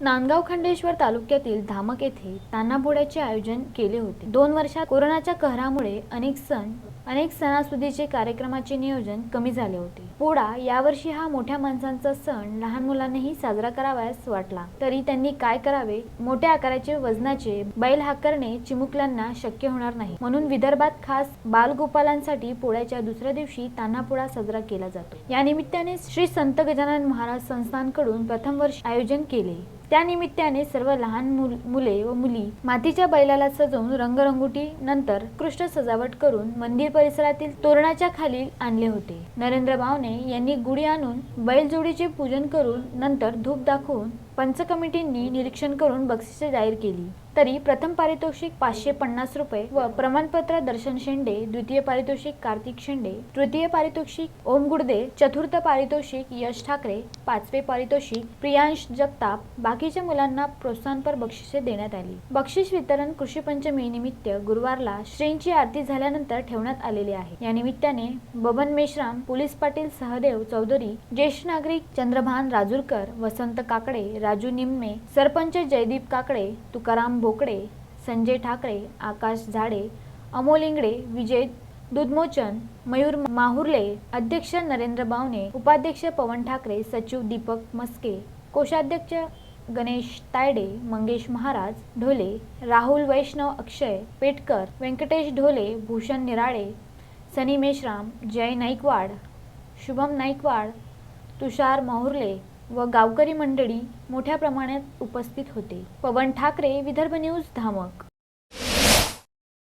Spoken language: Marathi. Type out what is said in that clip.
नांदगाव खंडेश्वर तालुक्यातील धामक येथे तान्हापोळ्याचे आयोजन केले होते. दोन वर्षात कोरोनाच्या कहरामुळे अनेक सण अनेक सणासुदीचे कार्यक्रमाचे नियोजन कमी झाले होते. पोळा यावर्षी हा मोठ्या माणसांचा सण लहान मुलांनाही साजरा करावायस वाटला. तरी त्यांनी काय करावे? मोठ्या आकाराचे वजनाचे बैल हाकरणे चिमुकल्यांना शक्य होणार नाही. म्हणून विदर्भात खास बालगोपालांसाठी पोळ्याच्या दुसऱ्या दिवशी तान्हापोळा साजरा केला जातो. या निमित्ताने श्री संत गजानन महाराज संस्थानकडून प्रथम वर्ष आयोजन केले. त्या निमित्ताने सर्व लहान मुल मुले व मुली मातीच्या बैलाला सजवून रंगरंगोटी नंतर कृष्ण सजावट करून मंदिर परिसरातील तोरणाच्या खाली आणले होते. नरेंद्र यांनी गुढी आणून बैलजोडीचे पूजन करून नंतर धूप दाखवून पंच कमिटींनी निरीक्षण करून बक्षिसे जाहीर केली. तरी प्रथम पारितोषिक पाचशे पन्नास रुपये व प्रमाणपत्र दर्शन शेंडे द्वितीय पारितोषिक कार्तिक शेंडे तृतीय पारितोषिक ओम गुडदे चतुर्थ पारितोषिक यश ठाकरे पाचवे पारितोषिक प्रियांश जगताप बाकीच्या मुलांना प्रोत्साहनपर बक्षिसे देण्यात आली. बक्षीस वितरण कृषी पंचमी निमित्त गुरुवारला श्रींची आरती झाल्यानंतर ठेवण्यात आलेले आहे. या निमित्ताने बबन मेश्राम पोलीस पाटील सहदेव चौधरी ज्येष्ठ नागरिक चंद्रभान राजूरकर वसंत काकडे राजू निम्मे सरपंच जयदीप काकडे तुकाराम भोकडे संजय ठाकरे आकाश झाडे अमोल इंगडे विजय दुधमोचन मयूर माहुर्ले अध्यक्ष नरेंद्र बावने उपाध्यक्ष पवन ठाकरे सचिव दीपक मस्के कोषाध्यक्ष गणेश तायडे मंगेश महाराज ढोले राहुल वैष्णव अक्षय पेटकर व्यंकटेश ढोले भूषण निराळे सनी मेश्राम जय नाईकवाड शुभम नाईकवाड तुषार माहुर्ले व गावकरी मंडळी मोठ्या प्रमाणात उपस्थित होते. पवन ठाकरे विदर्भ न्यूज धामक.